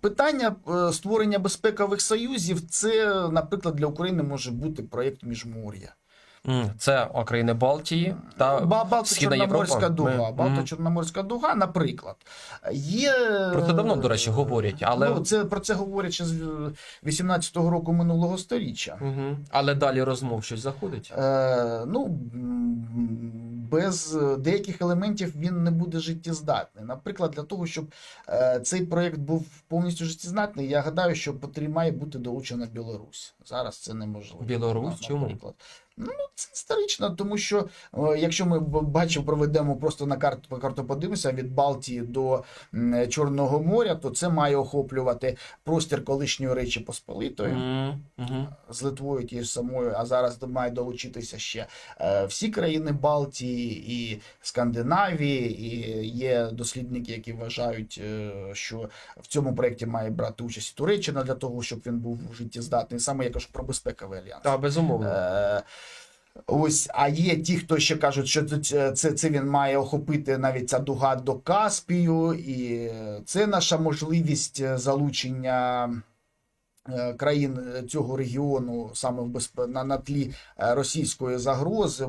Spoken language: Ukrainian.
питання е, створення безпекових союзів, це, наприклад, для України може бути проєкт Міжмор'я. Це країни Балтії та Балто-Чорноморська дуга. Балто-Чорноморська дуга, наприклад. Є... Про це давно, до речі, говорять, але- Ну, це, про це говорять ще з 18-го року минулого сторіччя. Угу. Але далі розмов щось заходить. Е, ну, без е, деяких елементів він не буде життєздатний. Наприклад, для того, щоб е, цей проєкт був повністю життєздатний, я гадаю, що потрібно має бути долучена Білорусь. Зараз це неможливо. Білорусь? Чому? Ну, це історично, тому що е, якщо ми б- бачив, проведемо просто на карту по карту подивимося від Балтії до Чорного моря, то це має охоплювати простір колишньої Речі Посполитої М, мгм. з Литвою тією самою, а зараз має долучитися ще е, всі країни Балтії і Скандинавії. І є дослідники, які вважають, е, що в цьому проєкті має брати участь Туреччина для того, щоб він був життєздатний. Саме я кажу про безпековий альянс. Та, безумовно. Ось, а є ті, хто ще кажуть, що це, це, це він має охопити навіть ця дуга до Каспію, і це наша можливість е, залучення е, країн цього регіону саме в безп... на, на тлі е, російської загрози.